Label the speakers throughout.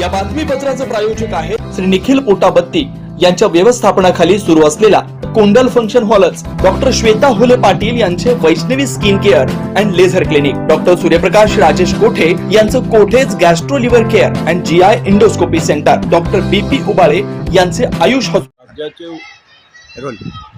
Speaker 1: या बातमीपत्राचे प्रायोजक आहे श्री निखिल पोटाबत्ती. यांच्या व्यवस्थापनाखाली सुरू असलेला कोंडल फंक्शन हॉलच डॉक्टर श्वेता होले पाटील यांचे Vaishnavi skin care and laser clinic. Doctor Suryaprakash Rajesh Kothe यांचं Kothe's gastro liver care and G I endoscopy centre. Doctor B P Ubale यांचे आयुष हॉस्पिटल.
Speaker 2: राज्याचे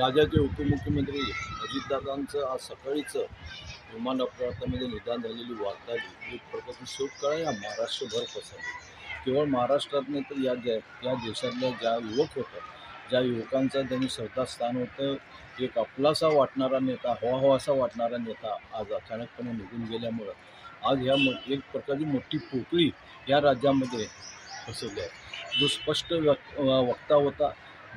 Speaker 2: राज्याचे उपमुख्यमंत्री अजितदादांचं आज सकाळीच विमान अपघातामध्ये निदान झालेली वार्ता आली एक प्रकारची शोककळा या महाराष्ट्रभर पसरली. केवळ महाराष्ट्रात नाही तर या ज्या या देशातल्या ज्या युवक होतं ज्या युवकांचं त्यांनी स्थान होतं एक आपलासा वाटणारा नेता हवा हवासा वाटणारा नेता आज अचानकपणे निघून गेल्यामुळं आज ह्या म एक प्रकारची मोठी पोकळी या राज्यामध्ये पसरली आहे. जो स्पष्ट व्यक्त वक्ता होता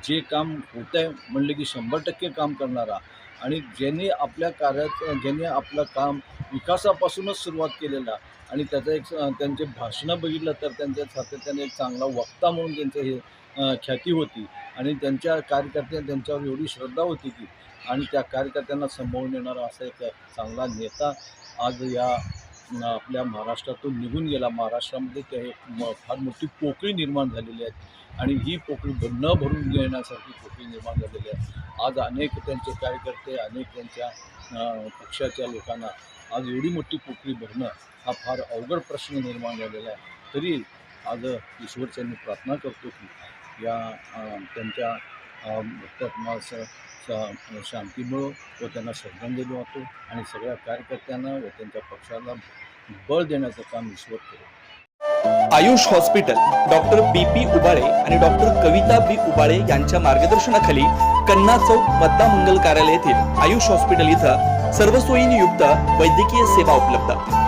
Speaker 2: जे काम होतं आहे म्हणलं की शंभर टक्के काम करणारा आणि ज्यांनी आपल्या कार्यात ज्यांनी आपलं काम विकासापासूनच सुरुवात केलेला आणि त्याचं एक स- त्यांचे भाषणं बघितलं तर त्यांच्या सातत्याने एक चांगला वक्ता म्हणून त्यांचं हे ख्याती होती. आणि त्यांच्या कार्यकर्त्या त्यांच्यावर एवढी श्रद्धा होती की आणि त्या कार्यकर्त्यांना संभावून येणारा असा एक चांगला नेता आज या आपल्या महाराष्ट्रातून निघून गेला. महाराष्ट्रामध्ये ते फार मोठी पोकळी निर्माण झालेली आहे. आणि ही पोकळी न भरून घेण्यासारखी पोकळी निर्माण झालेली आहे. आज अनेक त्यांचे कार्यकर्ते अनेक त्यांच्या पक्षाच्या लोकांना आज एवढी मोठी पोकळी भरणं हा फार अवघड प्रश्न निर्माण झालेला आहे. तरी आज ईश्वरच्यांनी प्रार्थना करतो की या त्यांच्या अ, भक्तात्मास श- शांती मिळो व त्यांना श्रद्धांजली वाहतो आणि सगळ्या कार्यकर्त्यांना व त्यांच्या पक्षाला बळ देण्याचं काम ईश्वर करो
Speaker 1: Ayush hospital doctor B P Ubale आणि डॉक्टर कविता बी उबाळे यांच्या मार्गदर्शनाखाली कन्ना चौक पद्मा मंगल कार्यालय येथील आयुष हॉस्पिटल इथं सर्व सोयींनी युक्त वैद्यकीय सेवा उपलब्ध.